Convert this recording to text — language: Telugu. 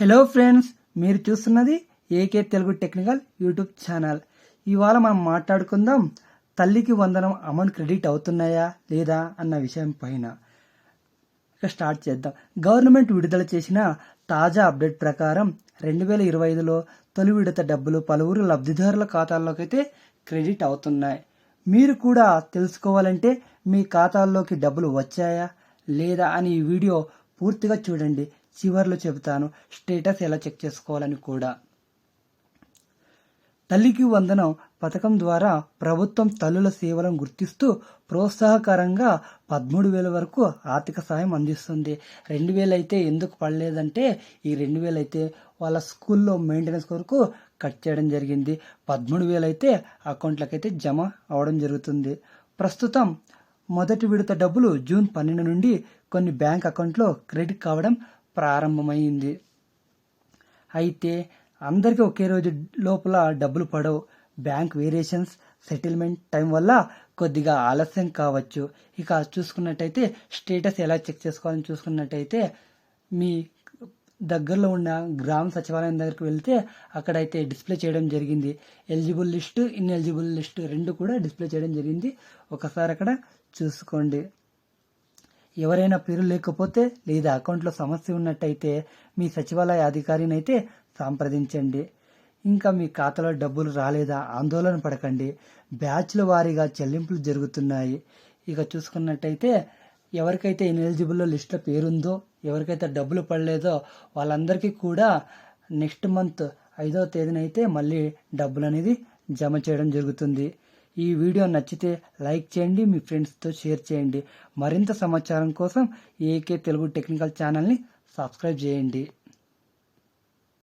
హలో ఫ్రెండ్స్ మీరు చూస్తున్నది AK Telugu technical YouTube channel ఇవాళ మనం మాట్లాడుకుందాం తల్లికి వందనం అమౌంట్ క్రెడిట్ అవుతున్నాయా లేదా అన్న విషయం పైన. ఇక స్టార్ట్ చేద్దాం. గవర్నమెంట్ విడుదల చేసిన తాజా అప్డేట్ ప్రకారం రెండు వేల ఇరవై ఐదులో తొలి విడత డబ్బులు పలువురు లబ్ధిదారుల ఖాతాల్లోకి అయితే క్రెడిట్ అవుతున్నాయి. మీరు కూడా తెలుసుకోవాలంటే మీ ఖాతాల్లోకి డబ్బులు వచ్చాయా లేదా అని ఈ వీడియో పూర్తిగా చూడండి. చివర్లో చెబుతాను స్టేటస్ ఎలా చెక్ చేసుకోవాలని కూడా. తల్లికి వందనం పథకం ద్వారా ప్రభుత్వం తల్లుల సేవలను గుర్తిస్తూ ప్రోత్సాహకరంగా పదమూడు వేల వరకు ఆర్థిక సహాయం అందిస్తుంది. రెండు వేలు అయితే ఎందుకు పడలేదంటే ఈ రెండు వేలు అయితే వాళ్ళ స్కూల్లో మెయింటెనెన్స్ కొరకు కట్ చేయడం జరిగింది. పదమూడు వేలు అయితే అకౌంట్లకైతే జమ అవడం జరుగుతుంది. ప్రస్తుతం మొదటి విడత డబ్బులు జూన్ పన్నెండు నుండి కొన్ని బ్యాంక్ అకౌంట్లో క్రెడిట్ కావడం ప్రారంభమైంది. అయితే అందరికీ ఒకే రోజు లోపల డబ్బులు పడవు. బ్యాంక్ వేరియేషన్స్ సెటిల్మెంట్ టైం వల్ల కొద్దిగా ఆలస్యం కావచ్చు. ఇక చూసుకున్నట్టయితే స్టేటస్ ఎలా చెక్ చేసుకోవాలని చూసుకున్నట్టయితే మీ దగ్గరలో ఉన్న గ్రామ సచివాలయం దగ్గరికి వెళ్తే అక్కడైతే డిస్ప్లే చేయడం జరిగింది. Eligible list in eligible list రెండు కూడా డిస్ప్లే చేయడం జరిగింది. ఒకసారి అక్కడ చూసుకోండి. ఎవరైనా పేరు లేకపోతే లేదా అకౌంట్లో సమస్య ఉన్నట్టయితే మీ సచివాలయ అధికారిని అయితే సంప్రదించండి. ఇంకా మీ ఖాతాలో డబ్బులు రాలేదా ఆందోళన పడకండి. బ్యాచ్ల వారీగా చెల్లింపులు జరుగుతున్నాయి. ఇక చూసుకున్నట్టయితే ఎవరికైతే ఇన్ఎలిజిబుల్లో లిస్ట్లో పేరుందో ఎవరికైతే డబ్బులు పడలేదో వాళ్ళందరికీ కూడా నెక్స్ట్ మంత్ ఐదవ తేదీన అయితే మళ్ళీ డబ్బులు అనేది జమ చేయడం జరుగుతుంది. ఈ వీడియో నచ్చితే లైక్ చేయండి మీ ఫ్రెండ్స్తో షేర్ చేయండి. మరింత సమాచారం కోసం ఏకే తెలుగు టెక్నికల్ ఛానల్ని సబ్స్క్రైబ్ చేయండి.